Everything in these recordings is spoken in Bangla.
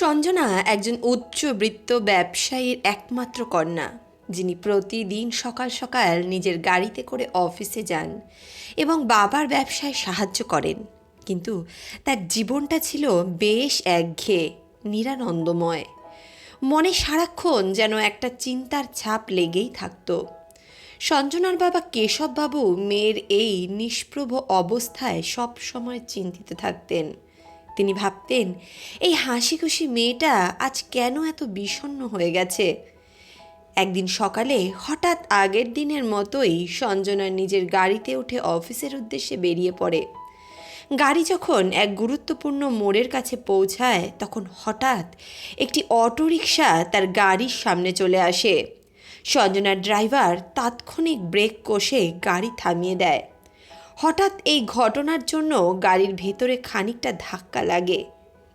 সঞ্জনা একজন উচ্চবৃত্ত ব্যবসায়ীর একমাত্র কন্যা, যিনি প্রতিদিন সকাল সকাল নিজের গাড়িতে করে অফিসে যান এবং বাবার ব্যবসায় সাহায্য করেন। কিন্তু তার জীবনটা ছিল বেশ একঘেয়ে, নিরানন্দময়। মনে সারাক্ষণ যেন একটা চিন্তার ছাপ লেগেই থাকতো। সঞ্জনার বাবা কেশববাবু মেয়ের এই নিষ্প্রভ অবস্থায় সব সময় চিন্তিত থাকতেন। তিনি ভাবতেন, এই হাসি খুশি মেয়েটা আজ কেন এত বিষণ্ণ হয়ে গেছে? একদিন সকালে হঠাৎ আগের দিনের মতোই সঞ্জনা নিজের গাড়িতে উঠে অফিসের উদ্দেশ্যে বেরিয়ে পড়ে। গাড়ি যখন এক গুরুত্বপূর্ণ মোড়ের কাছে পৌঁছায়, তখন হঠাৎ একটি অটোরিকশা তার গাড়ির সামনে চলে আসে। সঞ্জনার ড্রাইভার তাৎক্ষণিক ব্রেক কষে গাড়ি থামিয়ে দেয়। হঠাৎ এই ঘটনার জন্য গাড়ির ভেতরে খানিকটা ধাক্কা লাগে।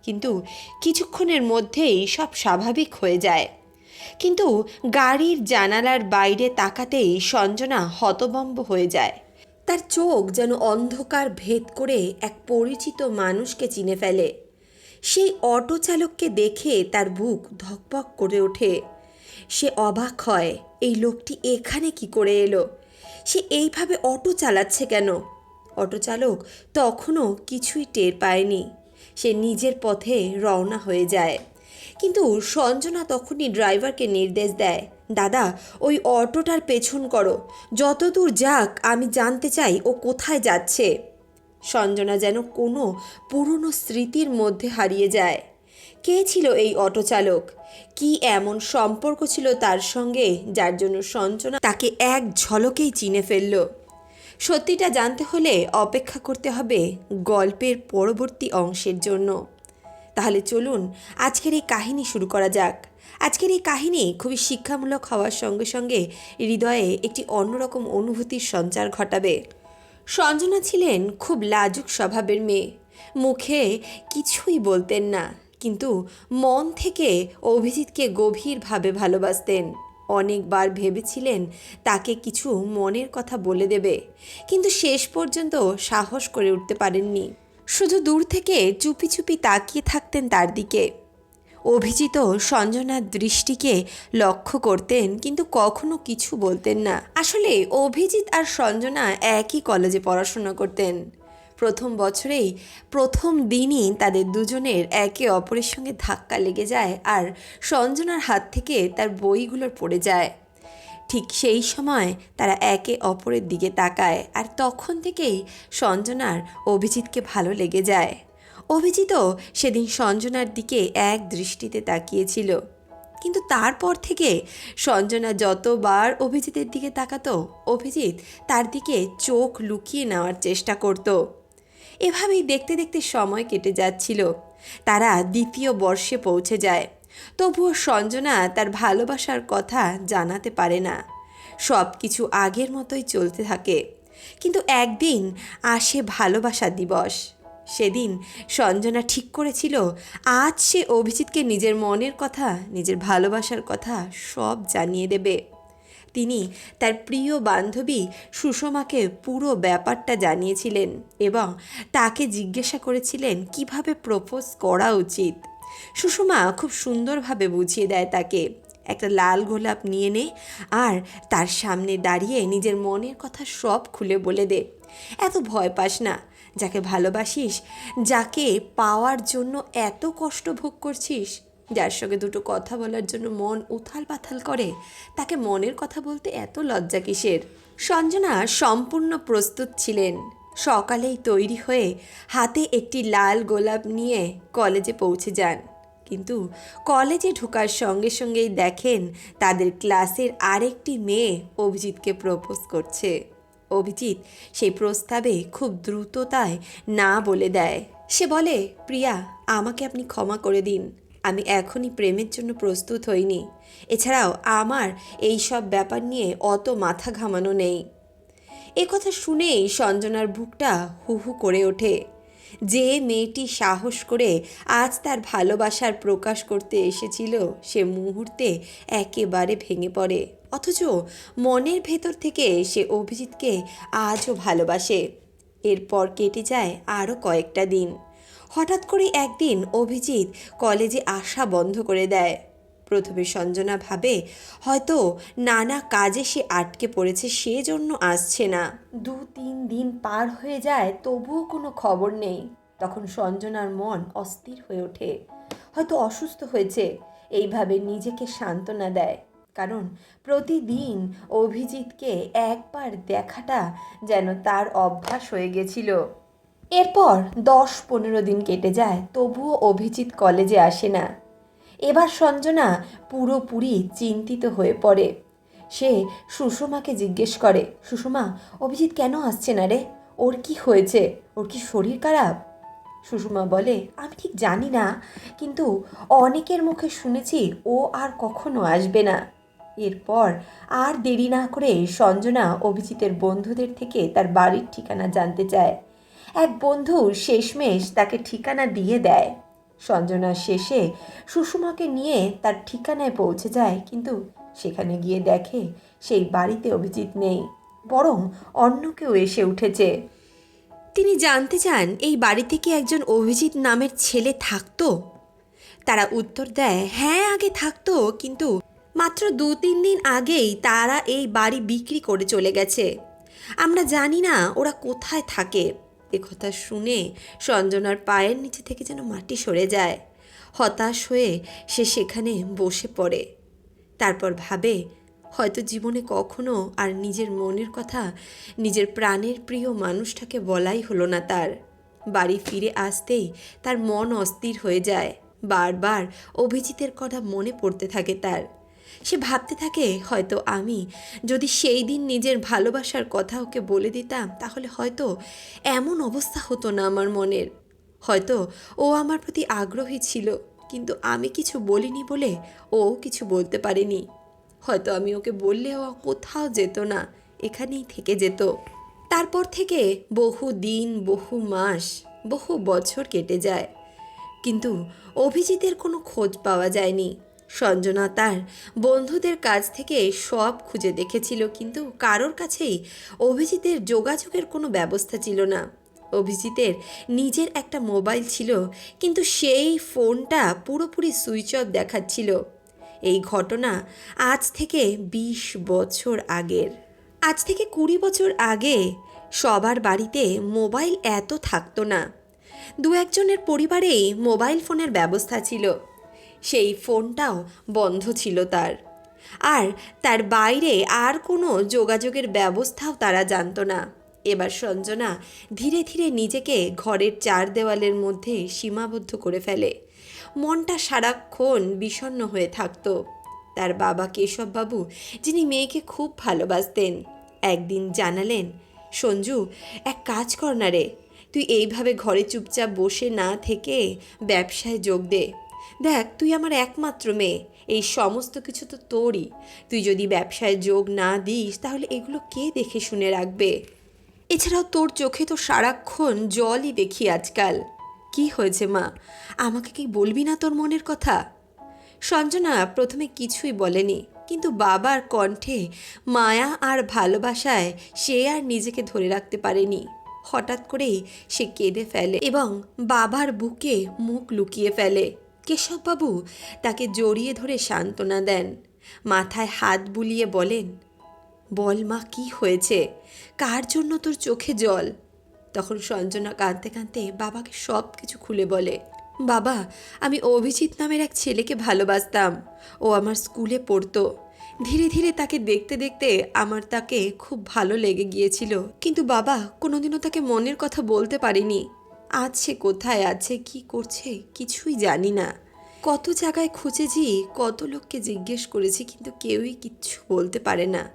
কিন্তু কিছুক্ষণের মধ্যেই সব স্বাভাবিক হয়ে যায়। কিন্তু গাড়ির জানালার বাইরে তাকাতেই সঞ্জনা হতবম্ব হয়ে যায়। তার চোখ যেন অন্ধকার ভেদ করে এক পরিচিত মানুষকে চিনে ফেলে। সেই অটো চালককে দেখে তার বুক ধকপক করে ওঠে। সে অবাক হয়, এই লোকটি এখানে কি করে এলো? সে এইভাবে অটো চালাচ্ছে কেন? অটো চালক তখনও কিছুই টের পায়নি। সে নিজের পথে রওনা হয়ে যায়। কিন্তু সঞ্জনা তখনই ড্রাইভারকে নির্দেশ দেয়, দাদা, ওই অটোটার পেছন করো। যতদূর যাক, আমি জানতে চাই ও কোথায় যাচ্ছে। সঞ্জনা যেন কোনো পুরনো স্মৃতির মধ্যে হারিয়ে যায়। কে ছিল এই অটো চালক কি এমন সম্পর্ক ছিল তার সঙ্গে যার জন্য সঞ্চনা তাকে এক ঝলকেই চিনে ফেলল? সত্যিটা জানতে হলে অপেক্ষা করতে হবে গল্পের পরবর্তী অংশের জন্য। তাহলে চলুন আজকের এই কাহিনী শুরু করা যাক। আজকের এই কাহিনী খুবই শিক্ষামূলক হওয়ার সঙ্গে সঙ্গে হৃদয়ে একটি অন্যরকম অনুভূতির সঞ্চার ঘটাবে। সঞ্জনা ছিলেন খুব লাজুক স্বভাবের মেয়ে। মুখে কিছুই বলতেন না। কিন্তু মন থেকে অভিজিৎকে গভীরভাবে ভালোবাসতেন। অনেকবার ভেবেছিলেন তাকে কিছু মনের কথা বলে দেবে, কিন্তু শেষ পর্যন্ত সাহস করে উঠতে পারেননি। শুধু দূর থেকে চুপি চুপি তাকিয়ে থাকতেন তার দিকে। অভিজিৎ সঞ্জনার দৃষ্টিকে লক্ষ্য করতেন, কিন্তু কখনো কিছু বলতেন না। আসলে অভিজিৎ আর সঞ্জনা একই কলেজে পড়াশোনা করতেন। প্রথম বছরেই প্রথম দিনই তাদের দুজনের একে অপরের সঙ্গে ধাক্কা লেগে যায় আর সঞ্জনার হাত থেকে তার বইগুলো পড়ে যায়। ঠিক সেই সময় তারা একে অপরের দিকে তাকায় আর তখন থেকেই সঞ্জনার অভিজিৎকে ভালো লেগে যায়। অভিজিৎও সেদিন সঞ্জনার দিকে এক দৃষ্টিতে তাকিয়েছিল। কিন্তু তারপর থেকে সঞ্জনা যতবার অভিজিতের দিকে তাকাতো, অভিজিৎ তার দিকে চোখ লুকিয়ে নেওয়ার চেষ্টা করতো। এভাবেই দেখতে দেখতে সময় কেটে যাচ্ছিল। তারা দ্বিতীয় বর্ষে পৌঁছে যায়। তবুও সঞ্জনা তার ভালোবাসার কথা জানাতে পারে না। সব কিছু আগের মতোই চলতে থাকে। কিন্তু একদিন আসে ভালোবাসা দিবস। সেদিন সঞ্জনা ঠিক করেছিল, আজ সে অভিজিৎকে নিজের মনের কথা, নিজের ভালোবাসার কথা সব জানিয়ে দেবে। তিনি তার প্রিয় বান্ধবী সুষমাকে পুরো ব্যাপারটা জানিয়েছিলেন এবং তাকে জিজ্ঞাসা করেছিলেন, কীভাবে প্রপোজ করা উচিত? সুষমা খুব সুন্দরভাবে বুঝিয়ে দেয় তাকে, একটা লাল গোলাপ নিয়ে নে আর তার সামনে দাঁড়িয়ে নিজের মনের কথা সব খুলে বলে দে। এত ভয় পাস না, যাকে ভালোবাসিস, যাকে পাওয়ার জন্য এত কষ্ট ভোগ করছিস। যার সঙ্গে দুটো কথা বলার জন্য মন উথাল পাথাল করে, তাকে মনের কথা বলতে এত লজ্জা কিসের? সঞ্জনা সম্পূর্ণ প্রস্তুত ছিলেন। সকালেই তৈরি হয়ে হাতে একটি লাল গোলাপ নিয়ে কলেজে পৌঁছে যান। কিন্তু কলেজে ঢোকার সঙ্গে সঙ্গেই দেখেন তাদের ক্লাসের আরেকটি মেয়ে অভিজিৎকে প্রপোজ করছে। অভিজিৎ সেই প্রস্তাবে খুব দ্রুততায় না বলে দেয়। সে বলে, প্রিয়া, আমাকে আপনি ক্ষমা করে দিন। আমি এখনই প্রেমের জন্য প্রস্তুত হইনি। এছাড়াও আমার এই সব ব্যাপার নিয়ে অত মাথা ঘামানো নেই। এ কথা শুনেই সঞ্জনার বুকটা হু হু করে ওঠে। যে মেয়েটি সাহস করে আজ তার ভালোবাসার প্রকাশ করতে এসেছিল, সে মুহূর্তে একেবারে ভেঙে পড়ে। অথচ মনের ভেতর থেকে সে অভিজিৎকে আজও ভালোবাসে। এরপর কেটে যায় আরও কয়েকটা দিন। হঠাৎ করে একদিন অভিজিৎ কলেজে আসা বন্ধ করে দেয়। প্রথমে সঞ্জনা ভাবে, হয়তো নানা কাজে সে আটকে পড়েছে, সেজন্য আসছে না। দু তিন দিন পার হয়ে যায়, তবুও কোনো খবর নেই। তখন সঞ্জনার মন অস্থির হয়ে ওঠে। হয়তো অসুস্থ হয়েছে। এইভাবে নিজেকে সান্ত্বনা দেয়। কারণ প্রতিদিন অভিজিৎকে একবার দেখাটা যেন তার অভ্যাস হয়ে গেছিল। এরপর দশ পনেরো দিন কেটে যায়, তবুও অভিজিৎ কলেজে আসে না। এবার সঞ্জনা পুরোপুরি চিন্তিত হয়ে পড়ে। সে সুষমাকে জিজ্ঞেস করে, সুষমা, অভিজিৎ কেন আসছে না রে? ওর কি হয়েছে? ওর কি শরীর খারাপ? সুষমা বলে, আমি ঠিক জানি না, কিন্তু অনেকের মুখে শুনেছি ও আর কখনো আসবে না। এরপর আর দেরি না করে সঞ্জনা অভিজিতের বন্ধুদের থেকে তার বাড়ির ঠিকানা জানতে চায়। এক বন্ধু শেষমেশ তাকে ঠিকানা দিয়ে দেয়। সঞ্জনা শেষে সুষমাকে নিয়ে তার ঠিকানায় পৌঁছে যায়, কিন্তু সেখানে গিয়ে দেখে সেই বাড়িতে অভিজিৎ নেই, বরং অন্য কেউ এসে উঠেছে। তিনি জানতে চান, এই বাড়িতে কি একজন অভিজিৎ নামের ছেলে থাকতো? তারা উত্তর দেয় হ্যাঁ আগে থাকতো, কিন্তু মাত্র দু তিন দিন আগেই তারা এই বাড়ি বিক্রি করে চলে গেছে। আমরা জানি না ওরা কোথায় থাকে। একথা শুনে সঞ্জনার পায়ের নিচে থেকে যেন মাটি সরে যায়। হতাশ হয়ে সে সেখানে বসে পড়ে। তারপর ভাবে, হয়তো জীবনে কখনো আর নিজের মনের কথা, নিজের প্রাণের প্রিয় মানুষটাকে বলাই হলো না তার। বাড়ি ফিরে আসতেই তার মন অস্থির হয়ে যায়। বারবার অভিজিতের কথা মনে পড়তে থাকে তার। সে ভাবতে থাকে, হয়তো আমি যদি সেই দিন নিজের ভালোবাসার কথা ওকে বলে দিতাম, তাহলে হয়তো এমন অবস্থা হতো না আমার মনের। হয়তো ও আমার প্রতি আগ্রহী ছিল, কিন্তু আমি কিছু বলিনি বলে ও কিছু বলতে পারেনি। হয়তো আমি ওকে বললে ও কোথাও যেত না, এখানেই থেকে যেত। তারপর থেকে বহু দিন, বহু মাস, বহু বছর কেটে যায়, কিন্তু অভিজিতের কোনো খোঁজ পাওয়া যায়নি। সঞ্জনা তার বন্ধুদের কাছ থেকে সব খুঁজে দেখেছিল, কিন্তু কারোর কাছেই অভিজিতের যোগাযোগের কোনো ব্যবস্থা ছিল না। অভিজিতের নিজের একটা মোবাইল ছিল, কিন্তু সেই ফোনটা পুরোপুরি সুইচ অফ দেখাচ্ছিল। এই ঘটনা আজ থেকে বিশ বছর আগের। আজ থেকে কুড়ি বছর আগে সবার বাড়িতে মোবাইল এত থাকতো না। দু একজনের পরিবারেই মোবাইল ফোনের ব্যবস্থা ছিল। সেই ফোনটাও বন্ধ ছিল তার। আর তার বাইরে আর কোনো যোগাযোগের ব্যবস্থাও তারা জানতো না। এবার সঞ্জনা ধীরে ধীরে নিজেকে ঘরের চার দেওয়ালের মধ্যে সীমাবদ্ধ করে ফেলে। মনটা সারাক্ষণ বিষণ্ণ হয়ে থাকত। তার বাবা কেশববাবু, যিনি মেয়েকে খুব ভালোবাসতেন, একদিন জানালেন, সঞ্জু, এক কাজ কর না রে। তুই এইভাবে ঘরে চুপচাপ বসে না থেকে ব্যবসায় যোগ দে। দেখ, তুই আমার একমাত্র মেয়ে। এই সমস্ত কিছু তো তোরই। তুই যদি ব্যবসায় যোগ না দিস, তাহলে এগুলো কে দেখে শুনে রাখবে? এছাড়াও তোর চোখে তো সারাক্ষণ জলই দেখি আজকাল। কি হয়েছে, মা? আমাকে কি বলবি না তোর মনের কথা? সঞ্জনা প্রথমে কিছুই বলেনি, কিন্তু বাবার কণ্ঠে মায়া আর ভালোবাসায় সে আর নিজেকে ধরে রাখতে পারেনি। হঠাৎ করেই সে কেঁদে ফেলে এবং বাবার বুকে মুখ লুকিয়ে ফেলে। কেশববাবু তাকে জড়িয়ে ধরে সান্ত্বনা দেন। মাথায় হাত বুলিয়ে বলেন, বল মা, কি হয়েছে? কার জন্য তোর চোখে জল? তখন সঞ্জনা কাঁদতে কাঁদতে বাবাকে সব কিছু খুলে বলে, বাবা, আমি অভিজিৎ নামের এক ছেলেকে ভালোবাসতাম। ও আমার স্কুলে পড়তো। ধীরে ধীরে তাকে দেখতে দেখতে আমার তাকে খুব ভালো লেগে গিয়েছিল। কিন্তু বাবা, কোনোদিনও তাকে মনের কথা বলতে পারিনি। সে কোথায় আছে, কি করছে, কিছুই জানি না। কত জায়গায় খুঁজেছি, কত লোককে জিজ্ঞেস করেছি, কিন্তু কেউই কিচ্ছু বলতে পারে না।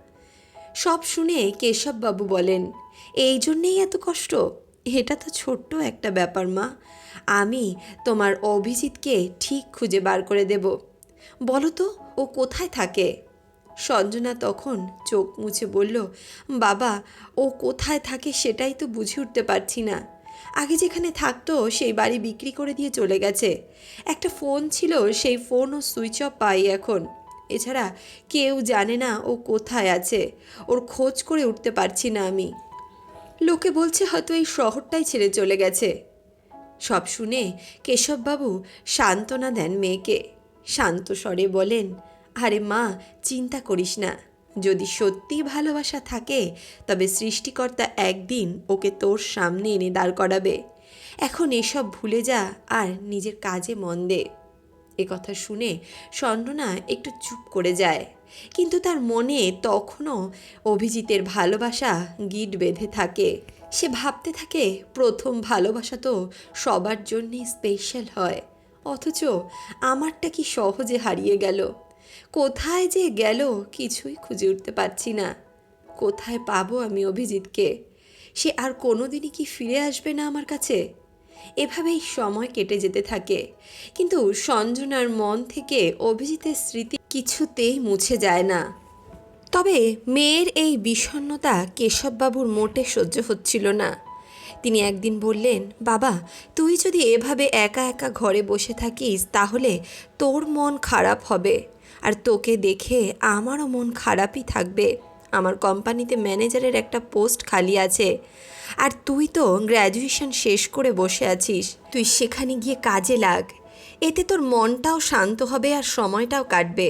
সব শুনে কেশববাবু বলেন, এই জন্যেই এত কষ্ট? এটা তো ছোট্ট একটা ব্যাপার, মা। আমি তোমার অভিজিৎকে ঠিক খুঁজে বার করে দেব। বলো তো, ও কোথায় থাকে? সঞ্জনা তখন চোখ মুছে বলল, বাবা, ও কোথায় থাকে সেটাই তো বুঝে উঠতে পারছি না। আগে যেখানে থাকতো সেই বাড়ি বিক্রি করে দিয়ে চলে গেছে। একটা ফোন ছিল, সেই ফোনও সুইচ অফ পাই এখন। এছাড়া কেউ জানে না ও কোথায় আছে। ওর খোঁজ করে উঠতে পারছি না আমি। লোকে বলছে হয়তো এই শহরটাই ছেড়ে চলে গেছে। সব শুনে কেশববাবু সান্ত্বনা দেন মেয়েকে। শান্ত স্বরে বলেন, আরে মা, চিন্তা করিস না। যদি সত্যি ভালোবাসা থাকে, তবে সৃষ্টিকর্তা একদিন ওকে তোর সামনে এনে দাঁড় করাবে। এখন এসব ভুলে যা আর নিজের কাজে মন দে। এ কথা শুনে স্বর্ণনা একটু চুপ করে যায়। কিন্তু তার মনে তখনও অভিজিতের ভালোবাসা গিট বেঁধে থাকে। সে ভাবতে থাকে, প্রথম ভালোবাসা তো সবার জন্যে স্পেশাল হয়। অথচ আমারটা কি সহজে হারিয়ে গেল? কোথায় যে গেল কিছুই খুঁজে উঠতে পারছি না। কোথায় পাবো আমি অভিজিৎকে? সে আর কোনোদিনই কি ফিরে আসবে না আমার কাছে? এভাবেই সময় কেটে যেতে থাকে। কিন্তু সঞ্জনার মন থেকে অভিজিতের স্মৃতি কিছুতেই মুছে যায় না। তবে মেয়ের এই বিষণ্ণতা কেশববাবুর মোটে সহ্য হচ্ছিল না। তিনি একদিন বললেন, বাবা, তুই যদি এভাবে একা একা ঘরে বসে থাকিস, তাহলে তোর মন খারাপ হবে। আর তোকে দেখে আমারও মন খারাপই থাকবে। আমার কোম্পানিতে ম্যানেজারের একটা পোস্ট খালি আছে। আর তুই তো গ্র্যাজুয়েশন শেষ করে বসে আছিস। তুই সেখানে গিয়ে কাজে লাগ। এতে তোর মনটাও শান্ত হবে আর সময়টাও কাটবে।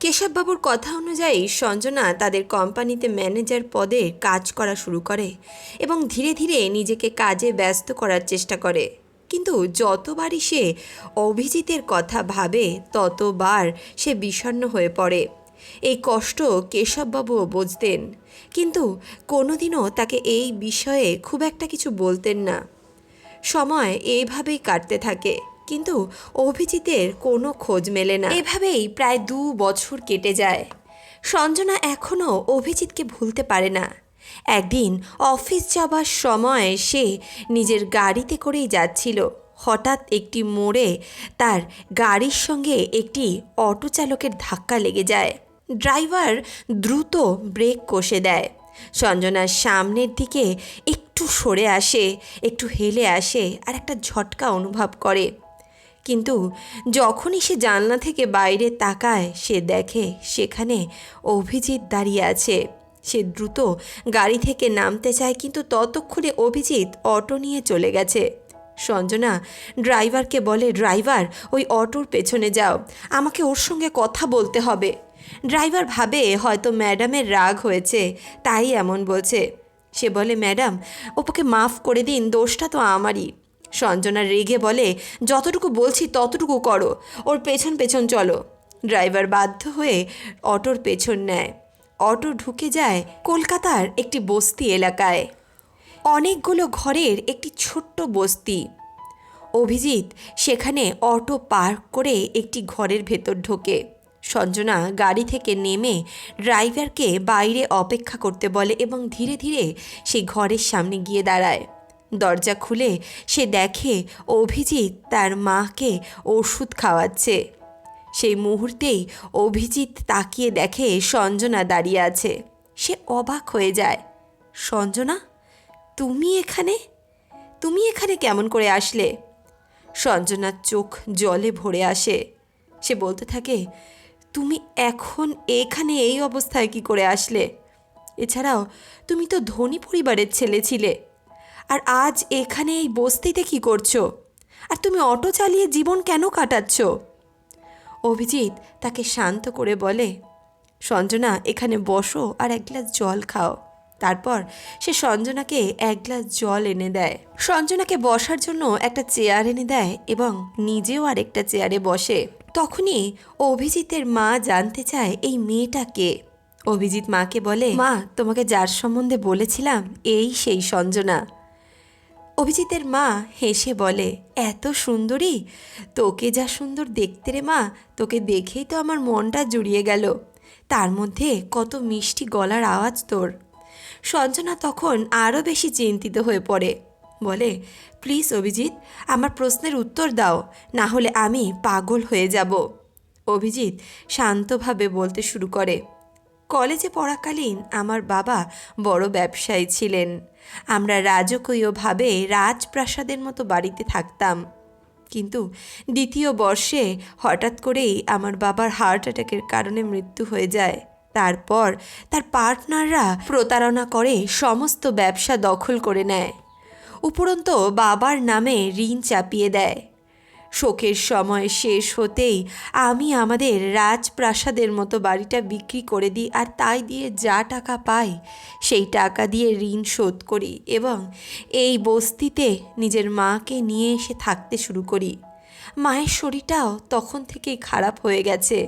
কেশববাবুর কথা অনুযায়ী সঞ্জনা তাদের কোম্পানিতে ম্যানেজার পদে কাজ করা শুরু করে এবং ধীরে ধীরে নিজেকে কাজে ব্যস্ত করার চেষ্টা করে। কিন্তু যতবারই সে অভিজিতের কথা ভাবে, ততবার সে বিষণ্ণ হয়ে পড়ে। এই কষ্ট কেশববাবুও বুঝতেন, কিন্তু কোনোদিনও তাকে এই বিষয়ে খুব একটা কিছু বলতেন না। সময় এইভাবেই কাটতে থাকে, কিন্তু অভিজিতের কোনো খোঁজ মেলে না। এভাবেই প্রায় দু বছর কেটে যায়। সঞ্জনা এখনও অভিজিৎকে ভুলতে পারে না। একদিন অফিস যাবার সময় সে নিজের গাড়িতে করেই যাচ্ছিল। হঠাৎ একটি মোড়ে তার গাড়ির সঙ্গে একটি অটো চালকের ধাক্কা লেগে যায়। ড্রাইভার দ্রুত ব্রেক কষে দেয়। সঞ্জনার সামনের দিকে একটু সরে আসে, একটু হেলে আসে আর একটা ঝটকা অনুভব করে। কিন্তু যখনই সে জানলা থেকে বাইরে তাকায়, সে দেখে সেখানে অভিজিৎ দাঁড়িয়ে আছে। সে দ্রুত গাড়ি থেকে নামতে চায়, কিন্তু ততক্ষণে অভিজিৎ অটো নিয়ে চলে গেছে। সঞ্জনা ড্রাইভারকে বলে, ড্রাইভার, ওই অটোর পেছনে যাও, আমাকে ওর সঙ্গে কথা বলতে হবে। ড্রাইভার ভাবে, হয়তো ম্যাডামের রাগ হয়েছে, তাই এমন বলছে। সে বলে, ম্যাডাম ওকে মাফ করে দিন, দোষটা তো আমারই। সঞ্জনা রেগে বলে, যতটুকু বলছি ততটুকু করো, ওর পেছন পেছন চলো। ড্রাইভার বাধ্য হয়ে অটোর পেছন নেয়। অটো ঢুকে যায় কলকাতার একটি বস্তি এলাকায়। অনেকগুলো ঘরের একটি ছোট্ট বস্তি। অভিজিৎ সেখানে অটো পার্ক করে একটি ঘরের ভেতর ঢোকে। সঞ্জনা গাড়ি থেকে নেমে ড্রাইভারকে বাইরে অপেক্ষা করতে বলে এবং ধীরে ধীরে সেই ঘরের সামনে গিয়ে দাঁড়ায়। দরজা খুলে সে দেখে অভিজিৎ তার মাকে ওষুধ খাওয়াচ্ছে। সেই মুহূর্তেই অভিজিৎ তাকিয়ে দেখে সঞ্জনা দাঁড়িয়ে আছে। সে অবাক হয়ে যায়। সঞ্জনা, তুমি এখানে? তুমি এখানে কেমন করে আসলে? সঞ্জনার চোখ জলে ভরে আসে। সে বলতে থাকে, তুমি এখন এখানে এই অবস্থায় কি করে আসলে? এছাড়াও, তুমি তো ধনী পরিবারের ছেলে ছিলে। আর আজ এখানে এই বস্তিতে কি করছ? আর তুমি অটো চালিয়ে জীবন কেন কাটাচ্ছ? অভিজিৎ তাকে শান্ত করে বলে, সঞ্জনা, এখানে বসো আর এক গ্লাস জল খাও। তারপর সে সঞ্জনাকে এক গ্লাস জল এনে দেয়। সঞ্জনাকে বসার জন্য একটা চেয়ার এনে দেয় এবং নিজেও আরেকটা চেয়ারে বসে। তখনই অভিজিতের মা জানতে চায় এই মেয়েটা কে। অভিজিৎ মাকে বলে, মা, তোমাকে যার সম্বন্ধে বলেছিলাম, এই সেই সঞ্জনা। অভিজিতের মা হেসে বলে, এত সুন্দরী? তোকে যা সুন্দর দেখতে রে মা, তোকে দেখেই তো আমার মনটা জুড়িয়ে গেল। তার মধ্যে কত মিষ্টি গলার আওয়াজ তোর। সঞ্জনা তখন আরও বেশি চিন্তিত হয়ে পড়ে। বলে, প্লিজ অভিজিৎ, আমার প্রশ্নের উত্তর দাও, না হলে আমি পাগল হয়ে যাব। অভিজিৎ শান্তভাবে বলতে শুরু করে, কলেজে পড়াকালীন আমার বাবা বড় ব্যবসায়ী ছিলেন। আমরা রাজকীয়ভাবে রাজপ্রাসাদের মতো বাড়িতে থাকতাম। কিন্তু দ্বিতীয় বর্ষে হঠাৎ করেই আমার বাবার হার্ট অ্যাটাকের কারণে মৃত্যু হয়ে যায়। তারপর তার পার্টনাররা প্রতারণা করে সমস্ত ব্যবসা দখল করে নেয়। উপরন্ত বাবার নামে ঋণ চাপিয়ে দেয়। শোকের সময় শেষ হতেই আমি আমাদের রাজপ্রাসাদের মতো বাড়িটা বিক্রি করে দিই আর তাই দিয়ে যা টাকা পাই, সেই টাকা দিয়ে ঋণ শোধ করি এবং এই বস্তিতে নিজের মাকে নিয়ে এসে থাকতে শুরু করি। মায়ের শরীরটাও তখন থেকেই খারাপ হয়ে গেছে।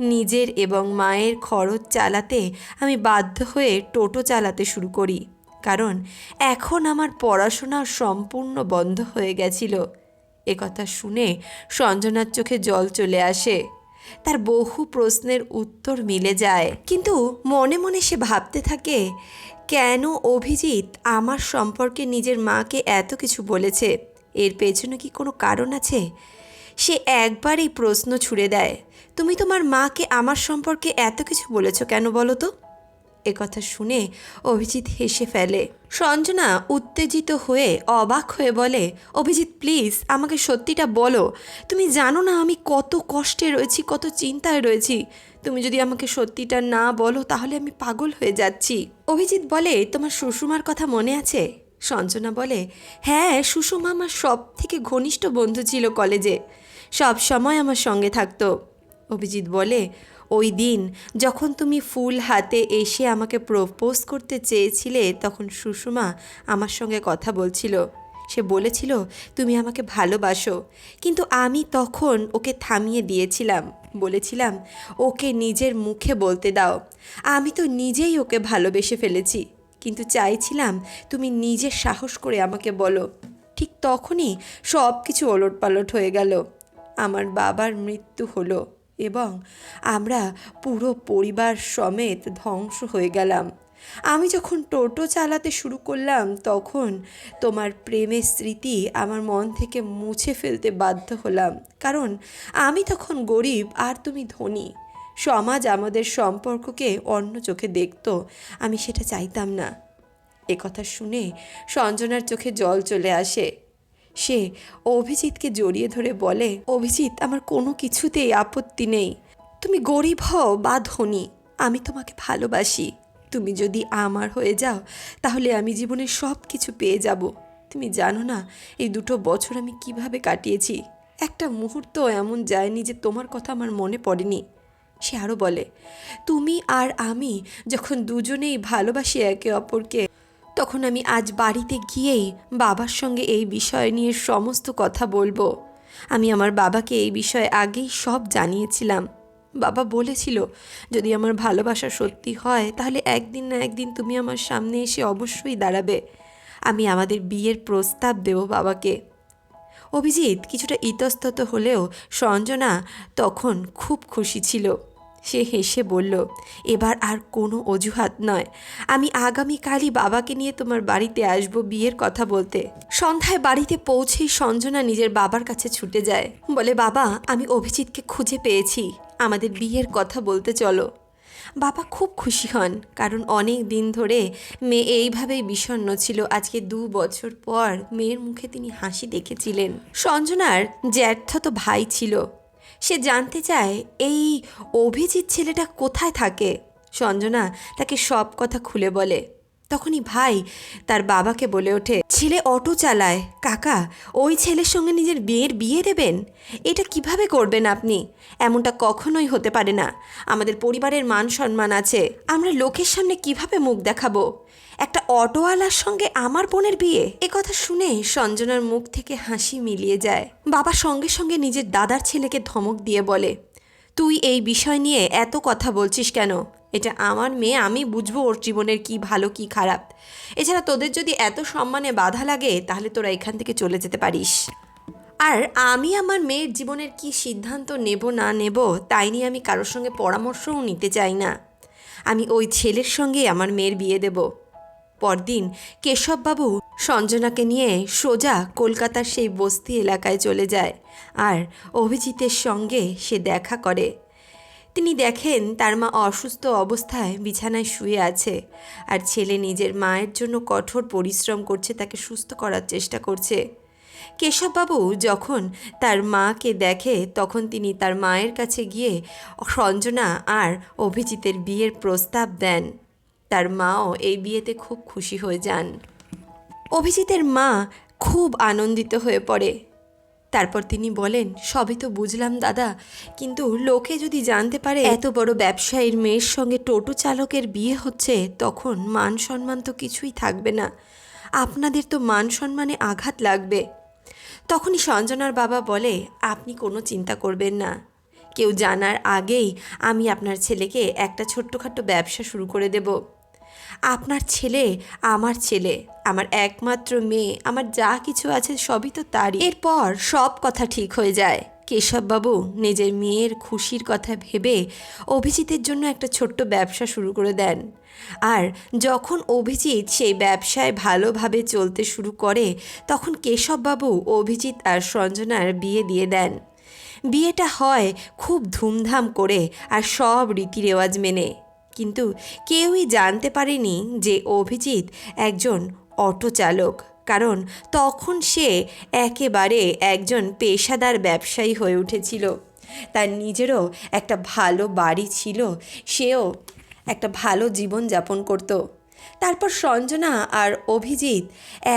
নিজের এবং মায়ের খরচ চালাতে আমি বাধ্য হয়ে টোটো চালাতে শুরু করি, কারণ এখন আমার পড়াশোনা সম্পূর্ণ বন্ধ হয়ে গেছিল। একথা শুনে সঞ্জনার চোখে জল চলে আসে। তার বহু প্রশ্নের উত্তর মিলে যায়। কিন্তু মনে মনে সে ভাবতে থাকে, কেন অভিজিৎ আমার সম্পর্কে নিজের মাকে এত কিছু বলেছে? এর পেছনে কি কোনো কারণ আছে? সে একবারই প্রশ্ন ছুড়ে দেয়, তুমি তোমার মাকে আমার সম্পর্কে এত কিছু বলেছ কেন বলো তো? একথা শুনে অভিজিৎ হেসে ফেলে। সঞ্জনা উত্তেজিত হয়ে অবাক হয়ে বলে, অভিজিৎ প্লিজ আমাকে সত্যিটা বলো। তুমি জানো না আমি কত কষ্টে রয়েছি, কত চিন্তায় রয়েছি। তুমি যদি আমাকে সত্যিটা না বলো, তাহলে আমি পাগল হয়ে যাচ্ছি। অভিজিৎ বলে, তোমার সুষুমার কথা মনে আছে? সঞ্জনা বলে হ্যাঁ সুষমা আমার সব থেকে ঘনিষ্ঠ বন্ধু ছিল কলেজে। সব সময় আমার সঙ্গে থাকতো। অভিজিৎ বলে ওই দিন যখন তুমি ফুল হাতে এসে আমাকে প্রপোজ করতে চেয়েছিলে, তখন সুষমা আমার সঙ্গে কথা বলছিল। সে বলেছিল, তুমি আমাকে ভালোবাসো। কিন্তু আমি তখন ওকে থামিয়ে দিয়েছিলাম। বলেছিলাম, ওকে নিজের মুখে বলতে দাও। আমি তো নিজেই ওকে ভালোবেসে ফেলেছি। কিন্তু চাইছিলাম তুমি নিজে সাহস করে আমাকে বলো। ঠিক তখনই সব কিছু ওলটপালট হয়ে গেল। আমার বাবার মৃত্যু হলো। এবং আমরা পুরো পরিবার সমেত ধ্বংস হয়ে গেলাম। আমি যখন টোটো চালাতে শুরু করলাম, তখন তোমার প্রেমের স্মৃতি আমার মন থেকে মুছে ফেলতে বাধ্য হলাম। কারণ আমি তখন গরিব আর তুমি ধনী। সমাজ আমাদের সম্পর্ককে অন্য চোখে দেখত, আমি সেটা চাইতাম না। একথা শুনে সঞ্জনার চোখে জল চলে আসে। সে অভিজিৎকে জড়িয়ে ধরে বলে, অভিজিৎ, আমার কোনো কিছুতেই আপত্তি নেই। তুমি গরিব হও বা ধনী, আমি তোমাকে ভালোবাসি। তুমি যদি আমার হয়ে যাও, তাহলে আমি জীবনে সব কিছু পেয়ে যাব। তুমি জানো না, এই দুটো বছর আমি কীভাবে কাটিয়েছি। একটা মুহূর্ত এমন যায়নি যে তোমার কথা আমার মনে পড়েনি। সে আরও বলে, তুমি আর আমি যখন দুজনেই ভালোবাসি একে অপরকে তখন আমি আজ বাড়িতে গিয়েই বাবার সঙ্গে এই বিষয় নিয়ে সমস্ত কথা বলব। আমি আমার বাবাকে এই বিষয়ে আগেই সব জানিয়েছিলাম। বাবা বলেছিল, যদি আমার ভালোবাসা সত্যি হয়, তাহলে একদিন না একদিন তুমি আমার সামনে এসে অবশ্যই দাঁড়াবে। আমি আমাদের বিয়ের প্রস্তাব দেব বাবাকে। অভিজিৎ কিছুটা ইতস্তত হলেও সঞ্জনা তখন খুব খুশি ছিল। সে হেসে বলল, এবার আর কোনো অজুহাত নয়। আমি আগামীকালই বাবাকে নিয়ে তোমার বাড়িতে আসব বিয়ের কথা বলতে। সন্ধ্যায় বাড়িতে পৌঁছেই সঞ্জনা নিজের বাবার কাছে ছুটে যায়। বলে, বাবা, আমি অভিজিৎকে খুঁজে পেয়েছি। আমাদের বিয়ের কথা বলতে চলো। বাবা খুব খুশি হন, কারণ অনেক দিন ধরে মেয়ে এইভাবেই বিষণ্ণ ছিল। আজকে দু বছর পর মেয়ের মুখে তিনি হাসি দেখেছিলেন। সঞ্জনার জ্যাঠত ভাই ছিল। সে জানতে চায় এই অভিজিৎ ছেলেটা কোথায় থাকে? সঞ্জনা তাকে সব কথা খুলে বলে। তখনই ভাই তার বাবাকে বলে ওঠে, ছেলে অটো চালায়। কাকা, ওই ছেলের সঙ্গে নিজের বিয়ের বিয়ে দেবেন? এটা কীভাবে করবেন আপনি? এমনটা কখনোই হতে পারে না। আমাদের পরিবারের মান সম্মান আছে। আমরা লোকের সামনে কীভাবে মুখ দেখাবো? একটা অটোওয়ালার সঙ্গে আমার বোনের বিয়ে? এ কথা শুনে সঞ্জনার মুখ থেকে হাসি মিলিয়ে যায়। বাবা সঙ্গে সঙ্গে নিজের দাদার ছেলেকে ধমক দিয়ে বলে, তুই এই বিষয় নিয়ে এত কথা বলছিস কেন? এটা আমার মেয়ে, আমি বুঝব ওর জীবনের কি ভালো, কি খারাপ। এছাড়া তোদের যদি এত সম্মানে বাধা লাগে, তাহলে তোরা এখান থেকে চলে যেতে পারিস। আর আমি আমার মেয়ের জীবনের কি সিদ্ধান্ত নেব, না নেব, তাই নিয়ে আমি কারোর সঙ্গে পরামর্শও নিতে চাই না। আমি ওই ছেলের সঙ্গেই আমার মেয়ের বিয়ে দেব। পরদিন কেশববাবু সঞ্জনাকে নিয়ে সোজা কলকাতার সেই বস্তি এলাকায় চলে যায়। আর অভিজিতের সঙ্গে সে দেখা করে। তিনি দেখেন তার মা অসুস্থ অবস্থায় বিছানায় শুয়ে আছে আর ছেলে নিজের মায়ের জন্য কঠোর পরিশ্রম করছে, তাকে সুস্থ করার চেষ্টা করছে। কেশববাবু যখন তার মাকে দেখে, তখন তিনি তার মায়ের কাছে গিয়ে সঞ্জনা আর অভিজিতের বিয়ের প্রস্তাব দেন। তার মাও এই বিয়েতে খুব খুশি হয়ে যান। অভিজিতের মা খুব আনন্দিত হয়ে পড়ে। তারপর তিনি বলেন, সবই তো বুঝলাম, দাদা। কিন্তু লোকে যদি জানতে পারে এত বড় ব্যবসায়ীর মেয়ের সঙ্গে টোটো চালকের বিয়ে হচ্ছে, তখন মান সম্মান তো কিছুই থাকবে না। আপনাদের তো মান সম্মানে আঘাত লাগবে তখনই সঞ্জনার বাবা বলে, আপনি কোনো চিন্তা করবেন না। কেউ জানার আগেই আমি আপনার ছেলেকে একটা ছোট্টখাটো ব্যবসা শুরু করে দেব। আপনার ছেলে, আমার ছেলে, আমার একমাত্র মেয়ে, আমার যা কিছু আছে সবই তো তারই। এরপর সব কথা ঠিক হয়ে যায়। কেশববাবু নিজের মেয়ের খুশির কথা ভেবে অভিজিতের জন্য একটা ছোট্ট ব্যবসা শুরু করে দেন। আর যখন অভিজিৎ সেই ব্যবসায় ভালোভাবে চলতে শুরু করে, তখন কেশববাবু অভিজিৎ আর সঞ্জনার বিয়ে দিয়ে দেন। বিয়েটা হয় খুব ধুমধাম করে আর সব রীতি রেওয়াজ মেনে। কিন্তু কেউই জানতে পারেনি যে অভিজিৎ একজন অটো চালক। কারণ তখন সে একেবারে একজন পেশাদার ব্যবসায়ী হয়ে উঠেছিল। তার নিজেরও একটা ভালো বাড়ি ছিল, সেও একটা ভালো জীবন যাপন করত। তারপর সঞ্জনা আর অভিজিৎ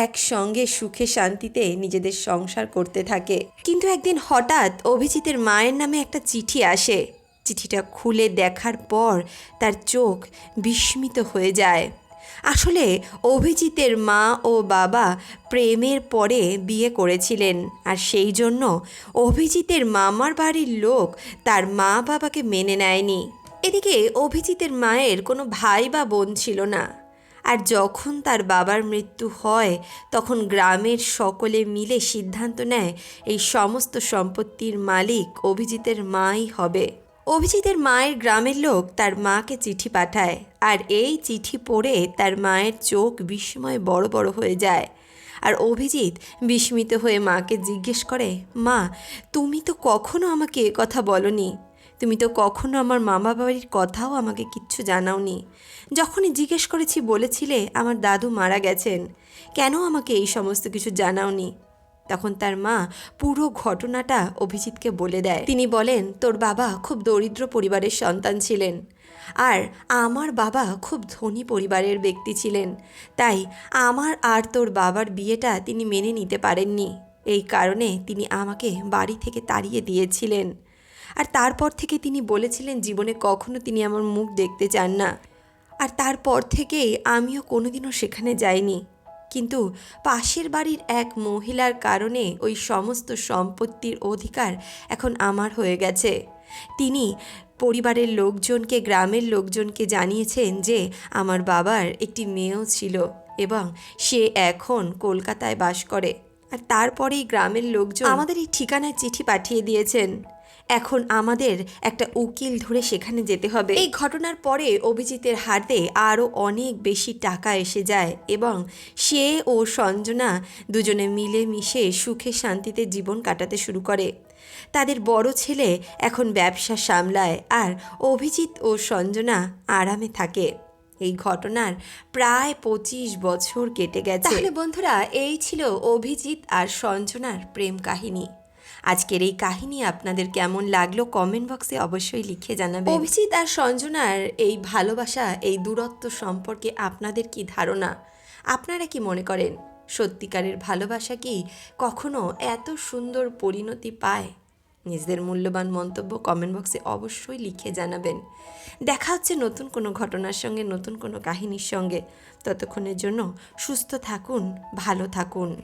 একসঙ্গে সুখে শান্তিতে নিজেদের সংসার করতে থাকে। কিন্তু একদিন হঠাৎ অভিজিতের মায়ের নামে একটা চিঠি আসে। চিঠিটা খুলে দেখার পর তার চোখ বিস্মিত হয়ে যায়। আসলে অভিজিতের মা ও বাবা প্রেমের পরে বিয়ে করেছিলেন আর সেই জন্য অভিজিতের মামার বাড়ির লোক তার মা বাবাকে মেনে নেয়নি। এদিকে অভিজিতের মায়ের কোনো ভাই বা বোন ছিল না। আর যখন তার বাবার মৃত্যু হয়, তখন গ্রামের সকলে মিলে সিদ্ধান্ত নেয়, এই সমস্ত সম্পত্তির মালিক অভিজিতের মাই হবে। অভিজিতের মায়ের গ্রামের লোক তার মাকে চিঠি পাঠায়, আর এই চিঠি পড়ে তার মায়ের চোখ বিস্ময়ে বড় বড় হয়ে যায়। আর অভিজিৎ বিস্মিত হয়ে মাকে জিজ্ঞেস করে, মা, তুমি তো কখনো আমাকে কথা বলনি। তুমি তো কখনো আমার মামা বাড়ির কথাও আমাকে কিচ্ছু জানাওনি। যখনই জিজ্ঞেস করেছি বলেছিলে, আমার দাদু মারা গেছেন। কেন আমাকে এই সমস্ত কিছু জানাওনি? তখন তার মা পুরো ঘটনাটা অভিজিৎকে বলে দেয়। তিনি বলেন, তোর বাবা খুব দরিদ্র পরিবারের সন্তান ছিলেন আর আমার বাবা খুব ধনী পরিবারের ব্যক্তি ছিলেন। তাই আমার আর তোর বাবার বিয়েটা তিনি মেনে নিতে পারেননি। এই কারণে তিনি আমাকে বাড়ি থেকে তাড়িয়ে দিয়েছিলেন। আর তারপর থেকে তিনি বলেছিলেন, জীবনে কখনো তিনি আমার মুখ দেখতে চান না। আর তারপর থেকেই আমিও কোনোদিনও সেখানে যাইনি। কিন্তু পাশের বাড়ির এক মহিলার কারণে ওই সমস্ত সম্পত্তির অধিকার এখন আমার হয়ে গেছে। তিনি পরিবারের লোকজনকে, গ্রামের লোকজনকে জানিয়েছেন যে আমার বাবার একটি মেয়েও ছিল এবং সে এখন কলকাতায় বাস করে। আর তারপরেই গ্রামের লোকজন আমাদের এই ঠিকানায় চিঠি পাঠিয়ে দিয়েছেন। এখন আমাদের একটা উকিল ধরে সেখানে যেতে হবে। এই ঘটনার পরে অভিজিতের হাতে আরও অনেক বেশি টাকা এসে যায় এবং সে ও সঞ্জনা দুজনে মিলে মিশে সুখে শান্তিতে জীবন কাটাতে শুরু করে। তাদের বড় ছেলে এখন ব্যবসা সামলায় আর অভিজিৎ ও সঞ্জনা আরামে থাকে। এই ঘটনার প্রায় পঁচিশ বছর কেটে গেছে। তাহলে বন্ধুরা, এই ছিল অভিজিৎ আর সঞ্জনার প্রেম কাহিনী। আজকের এই কাহিনী আপনাদের কেমন লাগল কমেন্ট বক্সে অবশ্যই লিখে জানাবেন। অভিজিৎ আর সঞ্জনার এই ভালোবাসা, এই দূরত্ব সম্পর্কে আপনাদের কি ধারণা? আপনারা কি মনে করেন সত্যিকারের ভালোবাসা কি কখনো এত সুন্দর পরিণতি পায়? নিজেদের মূল্যবান মন্তব্য কমেন্ট বক্সে অবশ্যই লিখে জানাবেন। দেখা হচ্ছে নতুন কোনো ঘটনার সঙ্গে, নতুন কোনো কাহিনীর সঙ্গে। ততক্ষণের জন্য সুস্থ থাকুন, ভালো থাকুন।